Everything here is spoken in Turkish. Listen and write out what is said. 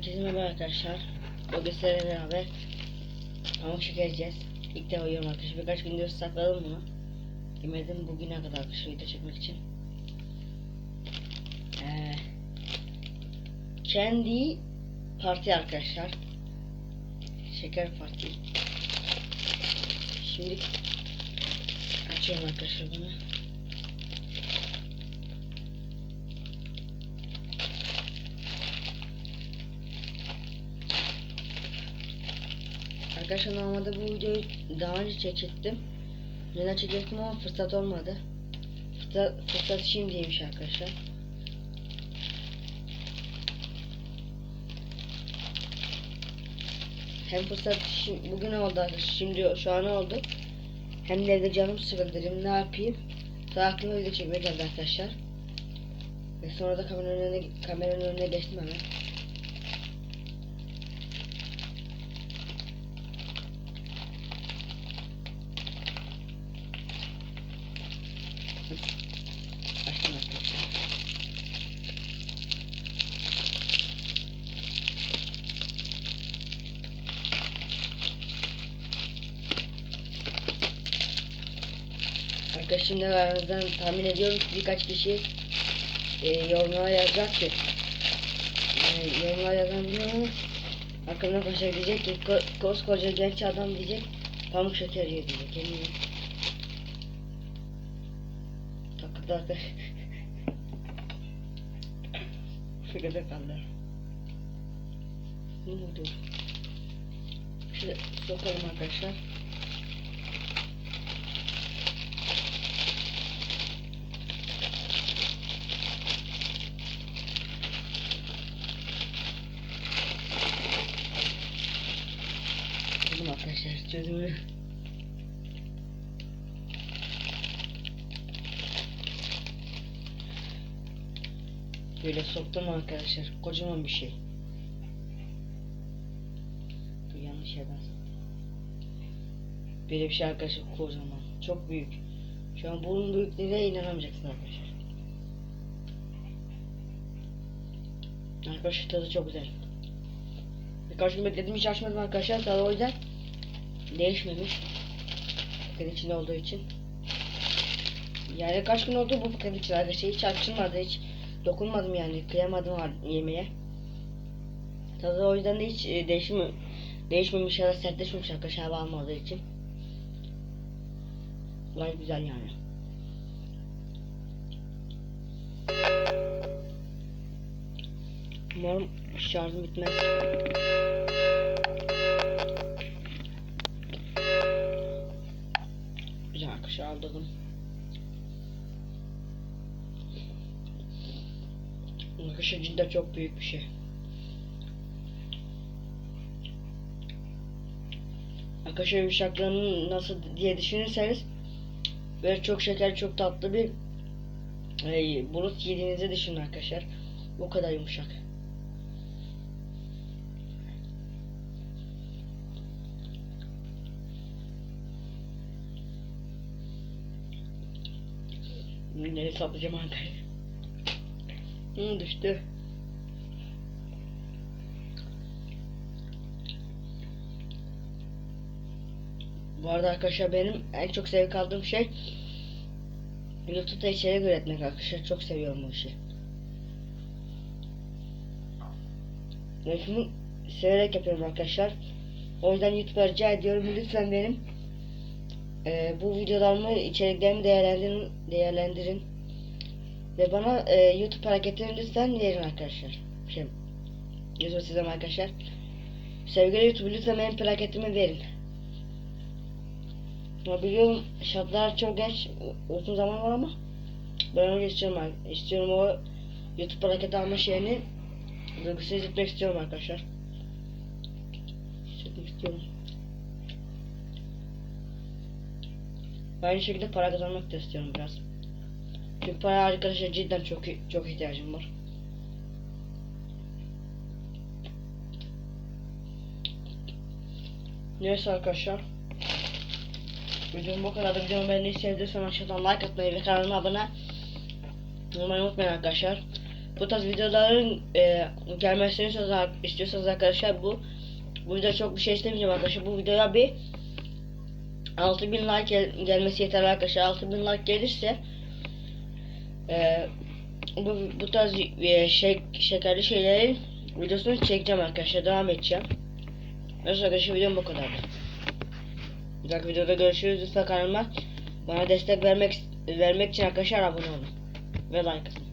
Herkese merhaba arkadaşlar. Bugün sizlerle beraber pamuk şeker. İlk defa yiyorum arkadaşlar. Birkaç gündür sakladım bunu. Yemedim bugüne kadar arkadaşlar video çekmek için. Ee, kendi parti arkadaşlar. Şeker parti. Şimdi açıyorum arkadaşlar bunu. Arkadaşlar normalde bu videoyu daha önce çekecektim. Neden çekecektim ama fırsat olmadı. Fırsat, fırsat şimdiymiş arkadaşlar. Hem fırsat şi- bugün oldu arkadaşlar. Şimdi şu an oldu. Hem de canım sıkıldı ne yapayım. Daha aklıma video çekmeye geldi arkadaşlar. Ve sonra da kameranın önüne, kameranın önüne geçtim hemen. Arkadaşlar şimdi aranızdan tahmin ediyorum ki birkaç kişi e, yorumlara yazacak ki e, yorumlara yazan bilmiyorum aklına koşa diyecek ki ko koskoca genç adam diyecek pamuk şeker yiyor diyecek eminim. Takıldı arkadaş. Şurada kaldı. Ne oldu? Şöyle sokalım arkadaşlar. Buldum arkadaşlar çözümü. Böyle soktum arkadaşlar. Kocaman bir şey. Bu yanlış yerden. Böyle bir şey arkadaşlar kocaman. Çok büyük. Şu an bunun büyüklüğüne inanamayacaksın arkadaşlar. Arkadaşlar tadı çok güzel. Birkaç gün bekledim hiç açmadım arkadaşlar. Tadı o yüzden değişmemiş. Paket içinde olduğu için. Yani kaç gün oldu bu paket için arkadaşlar. Hiç açılmadı hiç. Dokunmadım yani. Kıyamadım yemeğe. Tadı o yüzden de hiç e, değişmi değişmemiş ya da sertleşmemiş arkadaşlar hava almadığı için. Gayet güzel yani. Umarım şarjım bitmez. Arkadaşlar aldım. Arkadaşlar cidden çok büyük bir şey. Arkadaşlar yumuşaklığını nasıl diye düşünürseniz böyle çok şeker çok tatlı bir e, bulut yediğinizi düşünün arkadaşlar. O kadar yumuşak. Nereye saplayacağım arkadaşlar? Hı, düştü. Bu arada arkadaşlar benim en çok zevk aldığım şey YouTube'da içerik üretmek arkadaşlar. Çok seviyorum bu işi. Yapımı severek yapıyorum arkadaşlar. O yüzden YouTube'a rica ediyorum lütfen benim e, bu videolarımı içeriklerimi değerlendirin, değerlendirin. Ve bana e, YouTube hareketlerini lütfen verin arkadaşlar. Şey, YouTube sizden arkadaşlar. Sevgili YouTube lütfen benim plaketimi verin. Ya biliyorum şartlar çok geç uzun zaman var ama ben önce istiyorum, istiyorum o YouTube hareketi alma şeyini duygusuz etmek istiyorum arkadaşlar. Hissetmek istiyorum. Aynı şekilde para kazanmak da istiyorum biraz. Çünkü para arkadaşlar cidden çok çok ihtiyacım var. Neyse arkadaşlar. Videom bu kadar. Videomu beğendiyseniz lütfen aşağıdan like atmayı ve kanalıma abone olmayı unutmayın arkadaşlar. bu tarz videoların e, gelmesini istiyorsanız arkadaşlar bu bu video çok bir şey istemeyeceğim arkadaşlar. Bu videoya bir 6000 like gel- gelmesi yeterli arkadaşlar. 6000 like gelirse e, bu, bu tarz e, şey, şekerli şeylerin videosunu çekeceğim arkadaşlar. Devam edeceğim. Neyse arkadaşlar videom bu kadardı. Bir dahaki videoda görüşürüz. Lütfen kanalıma bana destek vermek vermek için arkadaşlar abone olun. Ve like atın.